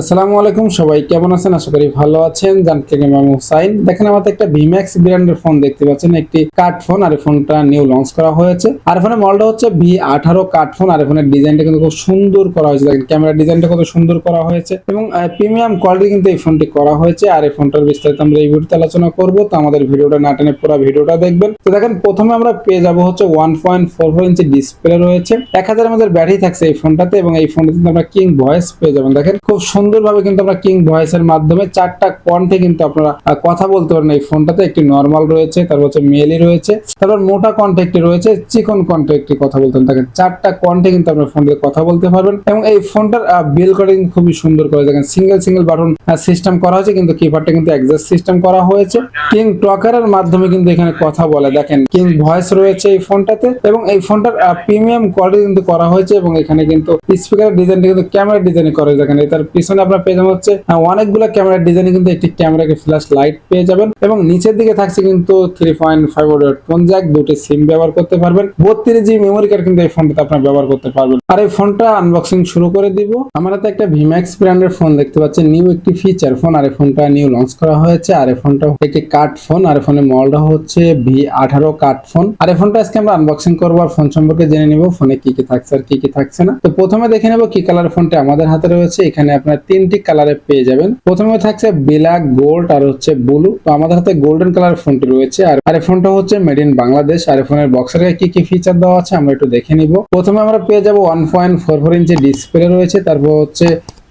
আসসালামু আলাইকুম, সবাই কেমন আছেন? আশা করি ভালো আছেন। জানকে আমি হুসাইন দেখেন আমাদের একটা ভিম্যাক্স ব্র্যান্ডের ফোন দেখতে পাচ্ছেন। একটি কাট ফোন আর ফোনটা নিউ লঞ্চ করা হয়েছে। আর ফোনের মডেলটা হচ্ছে ভি আঠারো কাট ফোন। আর ফোনের ডিজাইনটা কিন্তু খুব সুন্দর করা হয়েছে। দেখেন ক্যামেরা ডিজাইনটা কত সুন্দর করা হয়েছে। এবং প্রিমিয়াম কোয়ালিটি কিন্তু এই ফোনটি করা হয়েছে। আর এই ফোনটার বিস্তারিত আমরা এই ভিডিওতে আলোচনা করব। তো আমাদের ভিডিওটা না টেনে পুরো ভিডিওটা দেখবেন। তো দেখেন, প্রথমে আমরা পেয়ে যাব হচ্ছে one point four four inch display রয়েছে। এক হাজার আমাদের ব্যাটারি থাকছে এই ফোনটাতে। এবং এই ফোনটাতে আমরা কিং ভয়েস পেয়ে যাবেন। দেখেন, খুব সুন্দরভাবে কিন্তু আমরা কিং ভয়েসের মাধ্যমে চারটা কণ্ঠে কিন্তু আপনারা কথা বলতে পারেন। এই ফোনটাতে একটি নর্মাল রয়েছে, তারপর হচ্ছে মেলি রয়েছে, তারপর মোটা কণ্ঠে একটি রয়েছে, চিকন কণ্ঠে একটি কথা বলতে দেখেন, চারটা কণ্ঠে কিন্তু আপনার ফোনটাতে কথা বলতে পারবেন। এবং এই ফোনটার বিল কোডিং খুবই সুন্দর করে দেখেন। সিঙ্গেল সিঙ্গেল বাটন সিস্টেম করা হয়েছে, কিন্তু কিপ্যাডটা কিন্তু এক্সাস্ট সিস্টেম করা হয়েছে। কিং টকারের মাধ্যমে কিন্তু এখানে কথা বলে। দেখেন কিং ভয়েস রয়েছে এই ফোনটাতে এবং এই ফোনটার প্রিমিয়াম কোয়ালিটি কিন্তু করা হয়েছে এবং এখানে কিন্তু স্পিকারের ডিজাইনটা কিন্তু ক্যামেরা ডিজাইন করা দেখেন, এটার পিছনে আপনার পেয়ে যাবেন হচ্ছে অনেকগুলো ক্যামেরার ডিজাইনে কিন্তু একটি ক্যামেরাকে ফ্ল্যাশ লাইট পেয়ে যাবেন এবং নিচের দিকে থাকছে কিন্তু three point five phone jack দুটি সিম ব্যবহার করতে পারবেন। বত্রিশ জি মেমোরি কার্ড কিন্তু এই ফোনটাতে আপনার ব্যবহার করতে পারবেন। আর এই ফোনটা আনবক্সিং শুরু করে দিব। আমার হাতে একটা ভিম্যাক্স ব্র্যান্ডের ফোন দেখতে পাচ্ছেন নিউ একটি ফিচার ফোন আর এই ফোনটা নিউ লঞ্চ করা হয়েছে। আর এই ফোনটা একটি কাট ফোন আর ফোনের মডেলটা হচ্ছে ভি আঠারো কাট ফোন আর এই ফোনটা আজকে আমরা আনবক্সিং করব, আর ফোন সম্পর্কে জেনে নিব ফোনে কি কি থাকছে আর কি কি থাকছে না। তো প্রথমে দেখে নেব কি কালার ফোনটা আমাদের হাতে রয়েছে। এখানে আপনার তিনটি কালারে পেয়ে যাবেন। প্রথমে থাকছে ব্ল্যাক গোল্ড আর হচ্ছে ব্লু তো আমাদের হাতে গোল্ডেন কালার ফোনটি রয়েছে। আর আর ফোনটা হচ্ছে মেড ইন বাংলাদেশ। আর ফোনের বক্সের কি কি ফিচার দেওয়া আছে আমরা একটু দেখে নিব। প্রথমে আমরা পেয়ে যাব one point four four inch display রয়েছে। তারপর হচ্ছে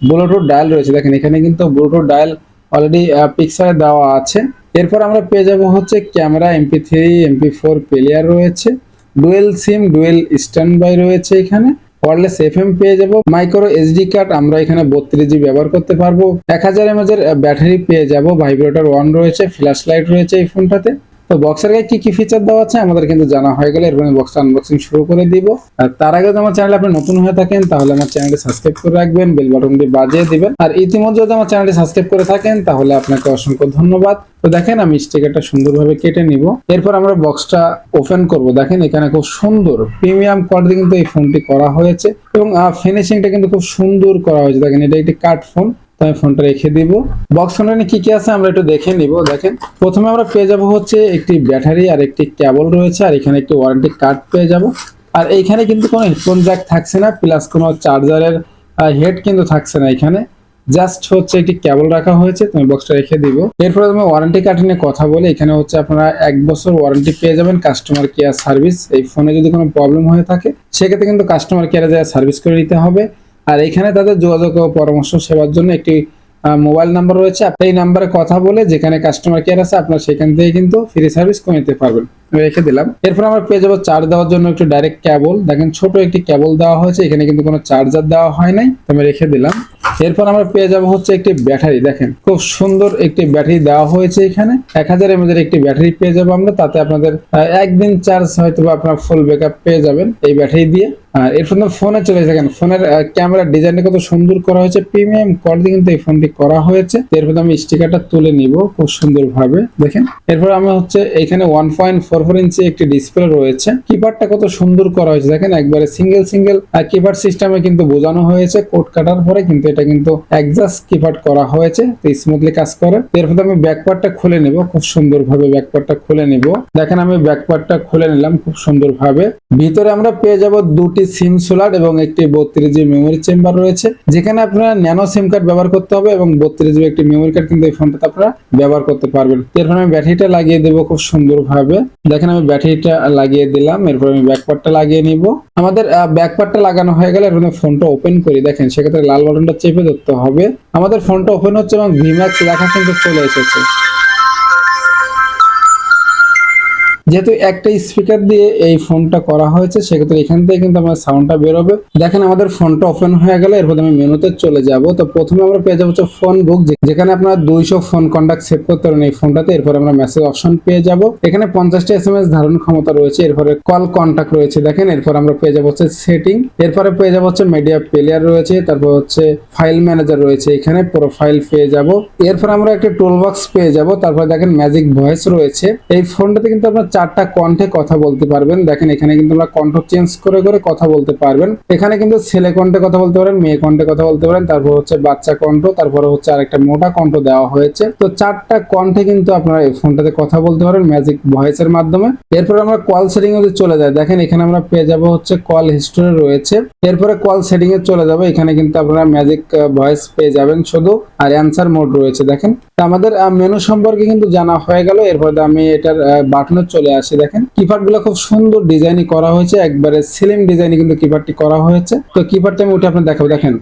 ব্লুটুথ ডায়াল রয়েছে। দেখেন এখানে কিন্তু ব্লুটুথ ডায়াল অলরেডি পিকচারে দেওয়া আছে। এরপর আমরা পেয়ে যাব হচ্ছে camera MP three MP four player রয়েছে। ডুয়েল সিম ডুয়েল স্ট্যান্ড বাই রয়েছে এখানে। ওয়ারলেস এফএম পেয়ে যাব। মাইক্রো এসডি কার্ড আমরা এখানে বত্রিশ জি ব্যবহার করতে পারব। এক হাজার এম এর ব্যাটারি পেয়ে যাব। ভাইব্রেটর ওয়ান রয়েছে, ফ্ল্যাশ লাইট রয়েছে এই ফোনটাতে। তো বক্সের গায়ে কি কি ফিচার দেওয়া আছে আমাদের কিন্তু জানা হয়ে গেলে। এরপর বক্সটা আনবক্সিং শুরু করে দিব। আর তার আগে যদি আমার চ্যানেল আপনি নতুন হয়ে থাকেন, তাহলে আমার চ্যানেলটি সাবস্ক্রাইব করে রাখবেন বেল বাটনটি বাজিয়ে দিবেন। আর ইতিমধ্যে যদি আমার চ্যানেলটি সাবস্ক্রাইব করে থাকেন, তাহলে আপনাকে অসংখ্য ধন্যবাদ। তো দেখেন আমি স্টিকারটা সুন্দরভাবে কেটে নিব। এরপর আমরা বক্সটা ওপেন করব। দেখেন এখানে খুব সুন্দর প্রিমিয়াম কোয়ালিটি কিন্তু এই ফোনটি করা হয়েছে। এবং ফিনিশিংটা কিন্তু খুব সুন্দর করা হয়েছে। দেখেন এটা একটি কাট ফোন তো আমি ফোনটা রেখে দিব। বক্স ফোনে কি কি আছে আমরা একটু দেখে নিব, দেখেন। প্রথমে আমরা পেয়ে যাব হচ্ছে একটি ব্যাটারি আর একটি কেবল রয়েছে, আর এখানে একটি ওয়ারেন্টি কার্ড পেয়ে যাব। আর এইখানে কিন্তু কোনো হেডফোন জ্যাক থাকছে না প্লাস কোনো চার্জারের হেড কিন্তু থাকছে না এখানে। জাস্ট হচ্ছে একটি কেবল রাখা হয়েছে তুমি বক্সটা রেখে দিব। এরপরে তুমি ওয়ারেন্টি কার্ড নিয়ে কথা বলে। এখানে হচ্ছে আপনারা এক বছর ওয়ারেন্টি পেয়ে যাবেন কাস্টমার কেয়ার সার্ভিস এই ফোনে যদি কোনো প্রবলেম হয়ে থাকে, সেক্ষেত্রে কিন্তু কাস্টমার কেয়ারে যায় সার্ভিস করে নিতে হবে। আর এখানে তাদের যোগাযোগ ও পরামর্শ সেবার জন্য একটি মোবাইল নাম্বার রয়েছে। আপনি এই নাম্বারে কথা বলে যেখানে কাস্টমার কেয়ার আছে আপনার সেখান থেকে কিন্তু ফ্রি সার্ভিস করে নিতে পারবেন। রেখে দিলাম। এরপর আমরা পেয়ে যাব চার্জ দেওয়ার জন্য একটু ডাইরেক্ট কেবল দেখেন ছোট একটি কেবল দেওয়া হয়েছে, এখানে কিন্তু কোনো চার্জার দেওয়া হয় নাই আমি রেখে দিলাম। এরপর আমরা পেয়ে যাব হচ্ছে একটি ব্যাটারি দেখেন খুব সুন্দর একটি ব্যাটারি দেওয়া হয়েছে এখানে। এক হাজার এমএজ এর একটি ব্যাটারি পেয়ে যাব আমরা, তাতে আপনাদের একদিন চার্জ হয়তো বা আপনার ফুল ব্যাকআপ পেয়ে যাবেন এই ব্যাটারি দিয়ে। আর এরপর ফোনে চলে দেখেন ফোনের ক্যামেরার ডিজাইনটা কত সুন্দর করা হয়েছে প্রিমিয়াম কোয়ালিটি কিন্তু এই ফোনটি করা হয়েছে। এরপর আমি স্টিকারটা তুলে নিব খুব সুন্দর ভাবে দেখেন। এরপর আমি হচ্ছে এখানে one point four four inch একটি ডিসপ্লে রয়েছে। কিপারটা কত সুন্দর করা হয়েছে। দেখেন একবারে সিঙ্গেল সিঙ্গেল কিপার সিস্টেমে কিন্তু বোঝানো হয়েছে কোড কাটার পরে, কিন্তু এটা কিন্তু একজাস্ট কিপার করা হয়েছে। তো স্মুথলি কাজ করে। এরপর আমি ব্যাকপার্টটা খুলে নিব। খুব সুন্দর ভাবে ব্যাকপার্টটা খুলে নিব। দেখেন আমি ব্যাকপার্টটা খুলে নিলাম খুব সুন্দর ভাবে ভিতরে আমরা পেয়ে যাব দুটি সিম সোলার এবং একটি বত্রিশ জিবি মেমোরি চেম্বার রয়েছে। যেখানে আপনারা ন্যানো সিম কার্ড ব্যবহার করতে হবে এবং বত্রিশ জিবি একটি মেমোরি কার্ড কিন্তু এই ফোনটাতে আপনারা ব্যবহার করতে পারবেন। এরপর আমি ব্যাটারিটা লাগিয়ে দেবো খুব সুন্দর ভাবে দেখেন আমি ব্যাটারিটা লাগিয়ে দিলাম, এরপর আমি ব্যাকপার্টটা লাগিয়ে নিব। আমাদের ব্যাকপার্টটা লাগানো হয়ে গেলে এরপর ফোনটা ওপেন করি। দেখেন, সেক্ষেত্রে লাল বাটনটা চেপে ধরতে হবে। আমাদের ফোনটা ওপেন হচ্ছে এবং ভিম্যাক্স লেখা কিন্তু চলে এসেছে। যেহেতু একটা স্পিকার দিয়ে এই ফোনটা করা হয়েছে, সেক্ষেত্রে এখান থেকে কিন্তু আমার সাউন্ডটা বেরোবে। দেখেন আমাদের ফোনটা ওপেন হয়ে গেলে, এরপর আমি মেনুতে চলে যাব। তো প্রথমে আমরা পেয়ে যাব হচ্ছে ফোন বুক যেখানে আপনারা দুইশো ফোন কন্ট্যাক্ট সেভ করতে পারেন এই ফোনটাতে এরপর আমরা মেসেজ অপশন পেয়ে যাব। এখানে পঞ্চাশটা এস এম এস ধারণ ক্ষমতা রয়েছে, এরপরে কল কন্ট্যাক্ট রয়েছে, দেখেন। এরপর আমরা পেয়ে যাব হচ্ছে সেটিং এরপরে পেয়ে যাব হচ্ছে মিডিয়া প্লেয়ার রয়েছে, তারপর হচ্ছে ফাইল ম্যানেজার রয়েছে, এখানে প্রোফাইল পেয়ে যাব। এরপর আমরা একটা টুল বক্স পেয়ে যাব, তারপর দেখেন ম্যাজিক ভয়েস রয়েছে। এই ফোনটাতে কিন্তু আপনার চারটা কণ্ঠে কথা বলতে পারবেন। দেখেন, এখানে কিন্তু আমরা কণ্ঠ চেঞ্জ করে করে কথা বলতে পারবেন। এখানে কিন্তু ছেলে কণ্ঠে কথা বলতে পারেন, মেয়ে কণ্ঠে কথা বলতে পারেন, তারপর হচ্ছে বাচ্চা কণ্ঠ, তারপরে হচ্ছে আরেকটা মোটা কণ্ঠ দেওয়া হয়েছে। তো চারটা কণ্ঠে কিন্তু আপনারা এই ফোনটাতে কথা বলতে পারেন ম্যাজিক ভয়েসের মাধ্যমে। এরপর আমরা কল সেটিং এ চলে যাই, দেখেন, এখানে আমরা পেয়ে যাব হচ্ছে কল হিস্টোরি রয়েছে। এরপরে কল সেটিং এ চলে যাব, এখানে কিন্তু আপনারা ম্যাজিক ভয়েস পেয়ে যাবেন শুধু, আর অ্যান্সার মোড রয়েছে, দেখেন। আমাদের মেনু সম্পর্কে কিন্তু জানা হয়ে গেল, এরপর আমি এটার বাটনে চলে আসি দেখেন। কিপারগুলো খুব সুন্দর ডিজাইন করা হয়েছে। একবারে সেলিম ডিজাইন কিন্তু কিপারটি করা হয়েছে। তো কিপারটা আমি উঠে আপনার দেখাবো। দেখেন।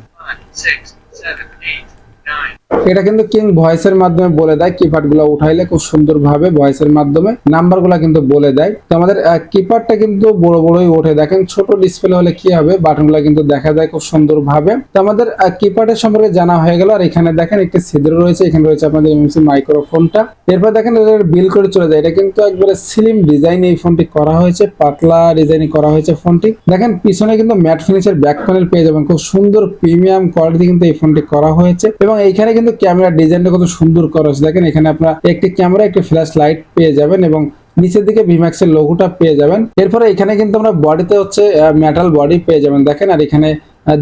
এটা কিন্তু কিং ভয়েসের মাধ্যমে বলে দেয়। কিপ্যাডগুলো উঠাইলে খুব সুন্দরভাবে ভয়েসের মাধ্যমে নাম্বারগুলা কিন্তু বলে দেয়। তো আমাদের কিপ্যাডটা কিন্তু বড় বড়ই ওঠে। দেখেন, ছোট ডিসপ্লে হলে কি হবে? বাটনগুলা কিন্তু দেখা যায় খুব সুন্দরভাবে। তো আমাদের কিপ্যাডের সম্পর্কে জানা হয়ে গেল। আর এখানে দেখেন, একটি ছিদ্র রয়েছে। এখানে রয়েছে আপনাদের এমসি মাইক্রোফোনটা এরপর দেখেন বিল করে চলে যায়। এটা কিন্তু একবারে স্লিম ডিজাইন এই ফোনটি করা হয়েছে। পাতলা ডিজাইন করা হয়েছে ফোনটি দেখেন, পিছনে কিন্তু ম্যাট ফিনিশের ব্যাক প্যানেল পেয়ে যাবেন। খুব সুন্দর প্রিমিয়াম কোয়ালিটি কিন্তু এই ফোনটি করা হয়েছে। এবং এইখানে কিন্তু ক্যামেরা ডিজাইনটা কত সুন্দর করা দেখেন এখানে আপনারা একটি ক্যামেরা, একটি ফ্ল্যাশ লাইট পেয়ে যাবেন এবং নিচের দিকে ভিম্যাক্সের লোগোটা পেয়ে যাবেন। এরপরে এখানে কিন্তু আমরা বডিতে হচ্ছে মেটাল বডি পেয়ে যাবেন। দেখেন আর এখানে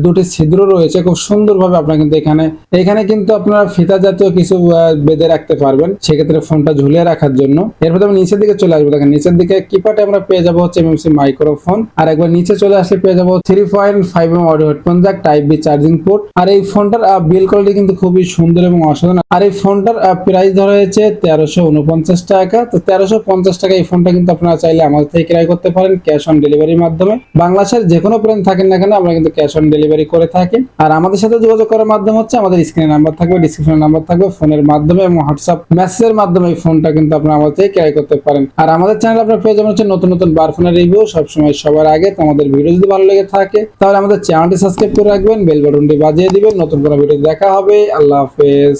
দুটি ছিদ্র রয়েছে। খুব সুন্দরভাবে আপনারা কিন্তু এখানে এখানে কিন্তু আপনারা ফিতা জাতীয় কিছু বেঁধে রাখতে পারবেন। সেক্ষেত্রে ফোনটা ঝুলিয়ে রাখার জন্য। এরপর আমি নিচের দিকে চলে আসব। দেখেন, নিচের দিকে কিপ্যাডে আমরা পেয়ে যাব হচ্ছে এমএমসি মাইক্রোফোন আর একবার নিচে চলে আসলে পেয়ে যাব three point five M audio headphone jack type B charging port আর এই ফোনটার বিল কোয়ালিটি কিন্তু খুবই সুন্দর এবং অসাধারণ। আর এই ফোনটার প্রাইস ধরা হয়েছে তেরোশো উনপঞ্চাশ টাকা। তো তেরোশো পঞ্চাশ টাকা এই ফোনটা কিন্তু আপনারা চাইলে আমাদের থেকে ক্রয় করতে পারেন ক্যাশ অন ডেলিভারির মাধ্যমে। বাংলাদেশের যে কোনো প্লেন থাকেন না কেন, আমরা কিন্তু ক্যাশ অন ডেলিভারি করে থাকি। আর আমাদের সাথে যোগাযোগ করার মাধ্যম হচ্ছে আমাদের স্ক্রিনে নাম্বার থাকবে ডিসক্রিপশনে নাম্বার থাকবে ফোনের মাধ্যমে এবং হোয়াটসঅ্যাপ মেসেজের মাধ্যমে এই ফোনটা কিন্তু আপনারা আমাদের থেকে ক্রয় করতে পারেন। আর আমাদের চ্যানেল আপনার পেয়ে যাবেন হচ্ছে নতুন নতুন বার ফোনের রিভিউ সবসময় সবার আগে। তো আমাদের ভিডিও যদি ভালো লেগে থাকে, তাহলে আমাদের চ্যানেলটি সাবস্ক্রাইব করে রাখবেন বেল বাটনটি বাজিয়ে দিবেন। নতুন কোনো ভিডিও দেখা হবে। আল্লাহ হাফেজ।